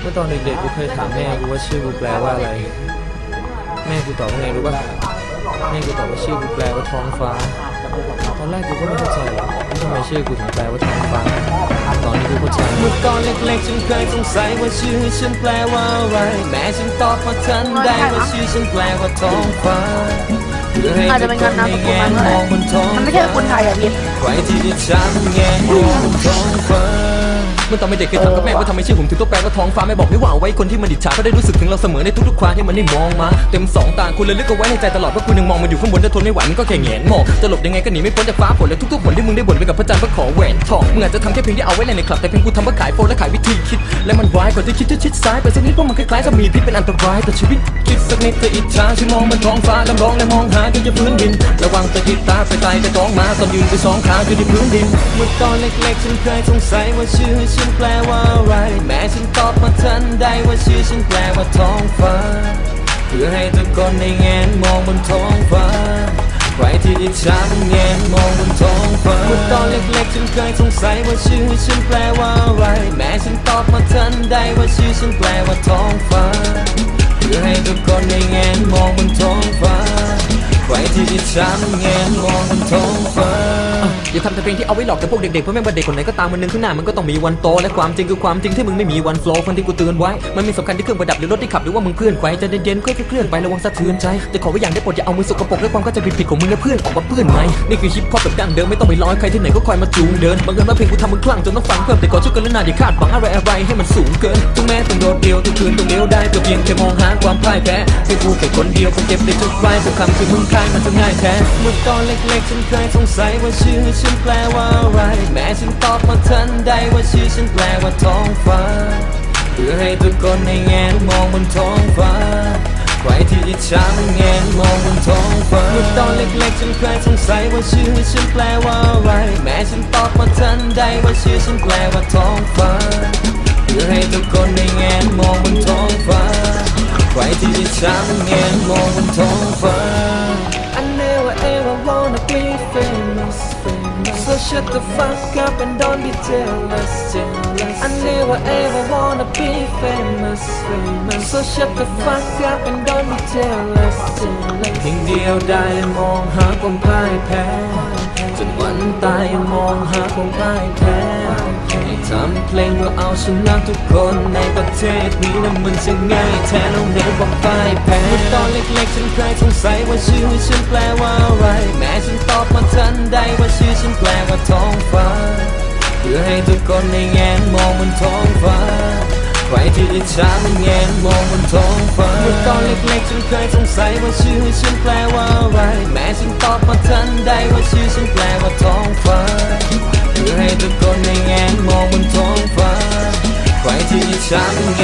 เมื่อตอนเด็กๆกูเคยถามแม่กูว่าชื่อกูแปลว่าอะไร แม่กูตอบว่าไงรู้ป่ะแม่กูตอบว่าชื่อกูแปลว่าท้องฟ้า ตอนแรกกูก็ไม่เข้าใจหรอกว่าทำไมชื่อกูถึงแปลว่าท้องฟ้า ตอนนี้กูเข้าใจเมื่อตอนเล็กๆฉันเคยสงสัยว่าชื่อฉันแปลว่าอะไรแม่ฉันตอบมาทันได้ว่าชื่อฉันแปลว่าท้องฟ้าเพื่อให้อาจทุจะกเป็นคงานนน้ำได้ประกวดแงนมาเมื่อไหมร่องบนท้องมันไม่ใช่คนไทยอะพี่ใครที่จะฉันแงนมองบนท้องฟ้า เมื่อตอนเป็นเด็กเคยถามกับแม่ว่าทำไมชื่อผมถึงต้องแปลว่าท้องฟ้าแม่บอกไม่ว่าไว้คนที่มันอิจฉาก็ได้รู้สึกถึงเราเสมอในทุกๆครั้งที่มันได้มองมา เต็มสองตาคุณเลยลึกเอาไว้ในใจตลอดว่าคุณยังมองมันอยู่ข้างบนถ้าทนไม่ไหวมันก็แค่แงนมองจะหลบยังไงก็หนีไม่พ้นจากฟ้าฝนและทุกๆผลที่มึงได้บ่นไปกับพระจันทร์เพื่อขอแหวนทองมึงอาจจะทำแค่เพียงที่เอาไว้เล่นในคลับแต่เพียงกูทำเพื่อขายโฟนและขายวิธีคิด และมันร้ายกว่าที่คิดจะชิดซ้ายไปสักนิดเพราะมันคล้ายๆจะมีพิษเป็นอันตรายต่อชีวิตคิดสักนิดจะอิจฉาฉันมองบนท้องฟ้าล้วร้องและมองหาจนจะพื้นดิน ระวังจะติดตาไปไกลจะจ้องมาตอนยืนไปสองขาอยู่ที่พื้นดินเมื่อตอนเล็กๆฉันเคยสงสัยว่าชื่อฉนแปลว่าอะไร แม่ฉันตอบมาทันได้ว่าชื่อฉันแปลว่าท้องฟ้า เพื่อให้ทุกคนได้แงนมองบนท้องฟ้า ใครที่อิจฉามันแงนมองบนท้องฟ้าเมื่อตอนเล็กๆฉันเคยสงสัยว่าชื่อฉันแปลว่าอะไร แม่ฉันตอบมาทันได้ว่าชื่อฉันแปลว่าท้องฟ้า เพื่อให้ทุกคนได้แงนมองบนท้องฟ้า ใครที่อิจฉามันแงนมองบนท้องฟ้า อย่าทำแต่เพลงที่เอาไว้หลอกแต่พวกเด็กๆ เพราะแม่งว่าเด็กคนไหนก็ตามวันหนึ่งข้างหน้ามันก็ต้องมีวันโต และความจริงคือความจริงที่มึงไม่มีวันโฟล์คนที่กูเตือนไว้ มันมีสำคัญที่เครื่องประดับหรือรถที่ขับหรือว่ามึงเคลื่อนไหวใจะเย็นๆค่อยๆเคลื่อนไประวังสะเทือนใจ แต่ขอไว้อย่างได้โปรดอย่าเอามือสกปรกและความเข้าใจผิดๆของมึงและเพื่อนออกมาเปื้อนไหมนี่คือฮิปฮอปแบบดั้งเดิมไม่ต้องไปร้อยใครที่ไหนก็คอยมาจูงเดินบางเอิญว่าเพลงกูทำมึงคลั่งจนต้องฟังเพิ่มแต่ขอช่วยกันและนาอย่าคาดหวังอะไรอะไรให้มันสูงเกินถึงแม้ต้องโดดเดี่ยวทุกคืนต้องเลี้ยวได้เพื่อเพียงแค่มองหาความพ่ายแพ้ให้กูแค่คนเดียวคงเก็บได้ทุกรายทุกคำคือมึงคลายมันจะง่ายแท้เมื่อตอนเล็กๆฉันเคยสงสัยว่าชื่อฉันแปลว่าอะไร แม่ฉันตอบมาทันได้ว่าชื่อฉันแปลว่าท้องฟ้า เพื่อให้ทุกคนได้แงนมองบนท้องฟ้า ใครที่อิจฉามันแงนมองบนท้องฟ้าเมื่อตอนเล็กๆฉันเคยสงสัยว่าชื่อฉันแปลว่าอะไร แม่ฉันตอบมาทันได้ว่าชื่อฉันแปลว่าท้องฟ้า เพื่อให้ทุกคนได้แงนมองบนท้องฟ้า ใครที่อิจฉามันแง shut the fuck up and don't be jealous, jealous. I never ever wanna be famous, famous. So shut the fuck up and don't be jealous, jealous. เพียงเดียวได้มองหาความพ่ายแพ้จนวันตายยังมองหาความพ่ายแพ้ให้ทำเพลงว่าเอาชนะทุกคนในประเทศนี้นั้นมันจะง่ายแท้น้องเด็กบอกพ่ายแพ้เมื่อตอนเล็กๆฉันเคยสงสัยว่าชื่อฉันแปลว่าอะไร แม่ฉันตอบมา แปลว่าท้องฟ้า เพื่อให้ทุกคนได้แงนมองบนท้องฟ้า ใครที่อิจฉามันแงนมองบนท้องฟ้าเมื่อตอนเล็กๆฉันเคยสงสัยว่าชื่อฉันแปลว่าอะไร แม่ฉันตอบมาทันได้ว่าชื่อฉันแปลว่าท้องฟ้า เพื่อให้ทุกคนได้แงนมองบนท้องฟ้า ใครที่อิจฉามันแง